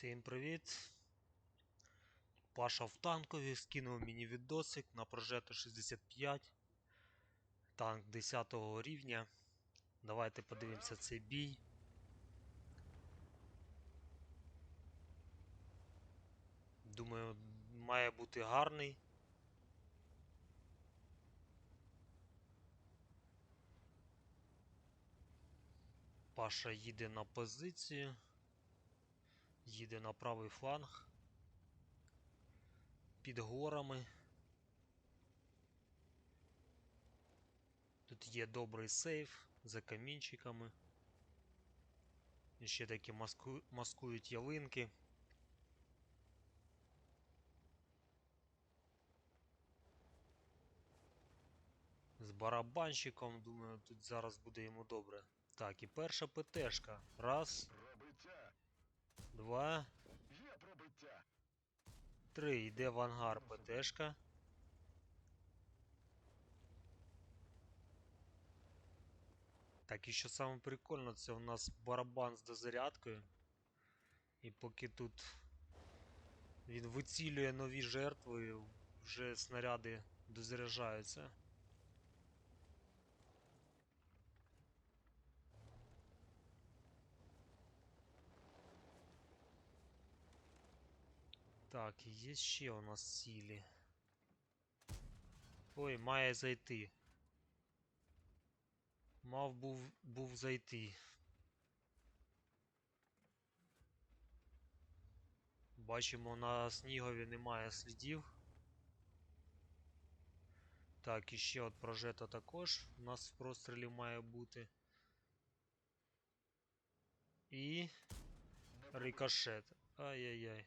Всім привіт! Паша в танкові скинув мені відосик на прожето 65. Танк 10 рівня. Давайте подивимося цей бій. Думаю, має бути гарний. Паша їде на позицію. Їде на правий фланг. Під горами. Тут є добрий сейф за камінчиками. І ще такі маску... маскують ялинки. З барабанщиком, думаю, тут зараз буде йому добре. Так, і перша ПТшка. Раз! Два, Є пробиття! три. Йде в ангар ПТшка. Так, і що саме прикольно, це у нас барабан з дозарядкою. І поки тут він вицілює нові жертви, вже снаряди дозаряджаються. Так, є ще у нас цілі. Ой, має зайти. Мав був, був зайти. Бачимо, на снігові немає слідів. Так, і ще от прожета також у нас в прострілі має бути. І рикошет. Ай-яй-яй.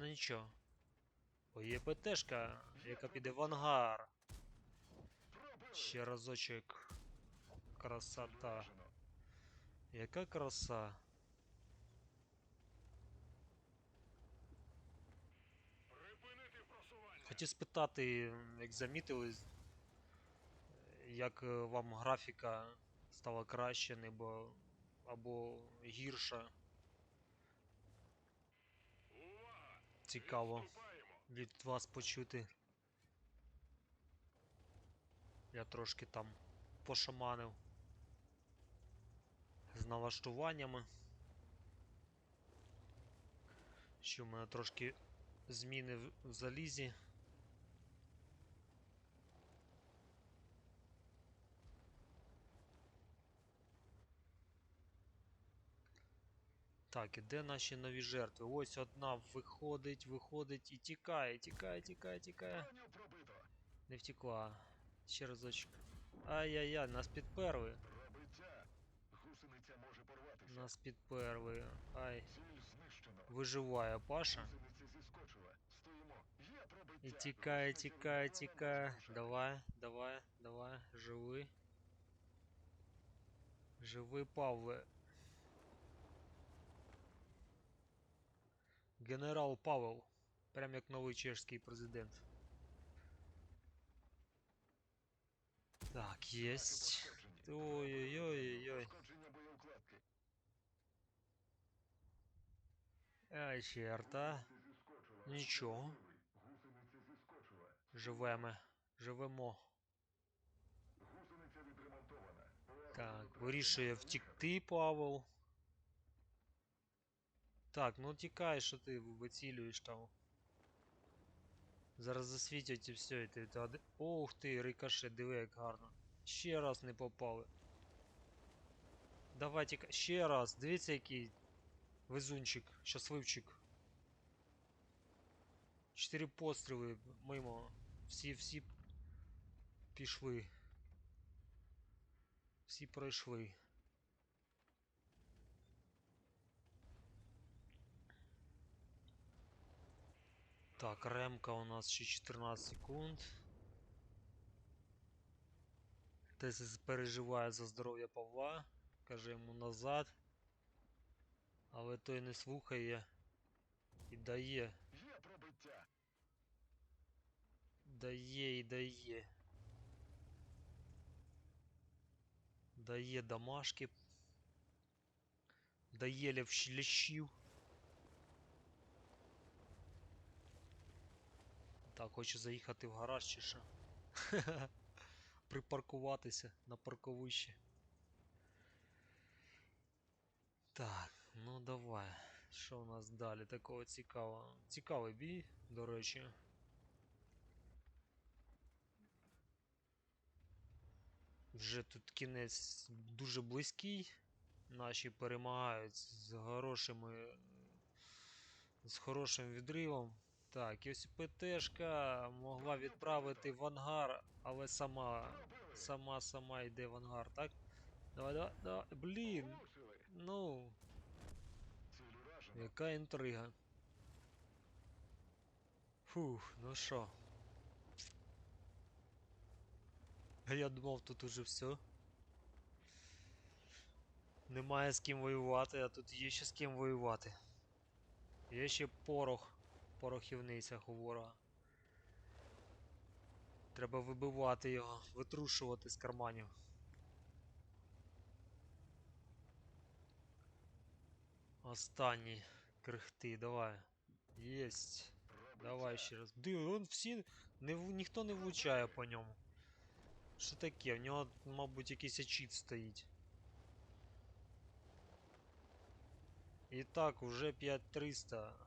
Ну нічого. О, є ПТшка, яка піде в ангар. Ще разочок. Красота. Яка краса. Хотів спитати, як замітили, як е, вам графіка стала краще, або, або гірша. Цікаво від вас почути. Я трошки там пошаманив з налаштуваннями. Що в мене трошки зміни в- залізі. Так, і де наші нові жертви? Ось одна виходить, виходить і тікає, тікає, тікає, тікає. Не втекла. Ще разочок. Ай-яй-яй, нас підперли. Нас підперли. Ай. Виживає Паша. І тікає, тікає, тікає. Давай, давай, давай. Живи. Живи, Павле. Генерал Павел. Прям як новий чешський президент. Так, єсть. Ой-ой-ой-ой. Ай, черта. Нічого. Живемо. Живемо. Так, вирішує втікти, Павел. Так, ну тікай, що ти вицілюєш там. Зараз засвітять і все, і ти Ох ти, рикошет, диви як гарно. Ще раз не попали. Давай тікай. Ще раз. Дивіться, який везунчик, щасливчик. Чотири постріли мимо. Всі, всі пішли. Всі пройшли. Так, ремка у нас ще 14 секунд. Тесис переживає за здоров'я Павла. Каже йому назад. Але той не слухає і дає. Є пробиття. Дає і дає. Дає домашки. Доели в Так, хочу заїхати в гараж чи що. Припаркуватися на парковищі. Так, ну давай. Що у нас далі такого цікавого? Цікавий бій, до речі. Вже тут кінець дуже близький. Наші перемагають з хорошими. З хорошим відривом. Так, і ось ПТшка могла відправити в ангар, але сама. Сама сама йде в ангар, так? Давай, давай, давай. Блін. Ну, яка інтрига. Фух, ну що. Я думав, тут уже все. Немає з ким воювати, а тут є ще з ким воювати. Є ще порох порохівницях у ворога. Треба вибивати його, витрушувати з карманів. Останні крихти, давай. Єсть. Давай ще раз. Ди, он всі. Не, ніхто не влучає по ньому. Що таке? В нього, мабуть, якийсь чіт стоїть. І так, уже 5300. Ну,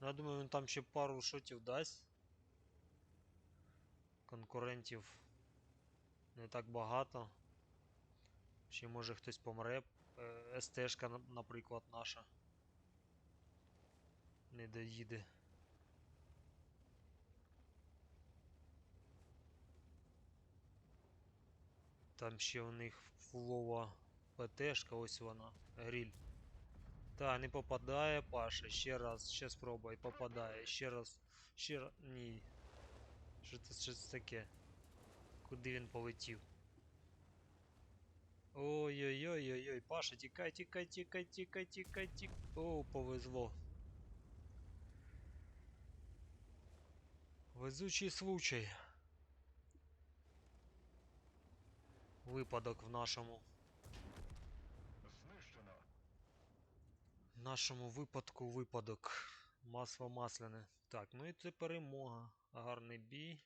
Я думаю, він там ще пару шотів дасть. Конкурентів не так багато. Ще може хтось помре. Е, СТшка, наприклад, наша. Не доїде. Там ще у них фулова ПТшка, ось вона, гриль. Та, не попадає, Паша. Ще раз, ще спробуй, попадає. Ще раз. Ще раз. Ні. Що це що це таке? Куди він полетів? Ой-ой-ой-ой-ой, Паша, тікай, тікай, тікай, тікай, тікай, тікай. О, повезло. Везучий случай. Випадок в нашому. Нашому випадку випадок. Масло масляне. Так, ну і це перемога. Гарний бій.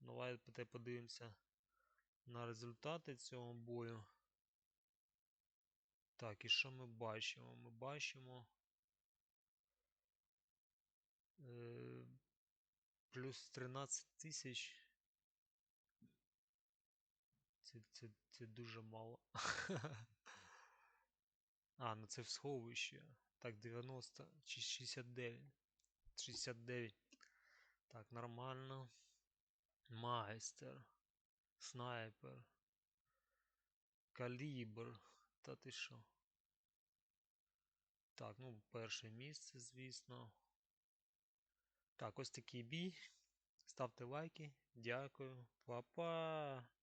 Давайте подивимося на результати цього бою. Так, і що ми бачимо? Ми бачимо. Е, плюс 13 тисяч. Це, це, це дуже мало. А, ну це в сховище. Так, 90 чи 69. 69. Так, нормально. Майстер. Снайпер. Калібр. Та ти що? Так, ну, перше місце, звісно. Так, ось такий бій. Ставте лайки. Дякую. Па-па!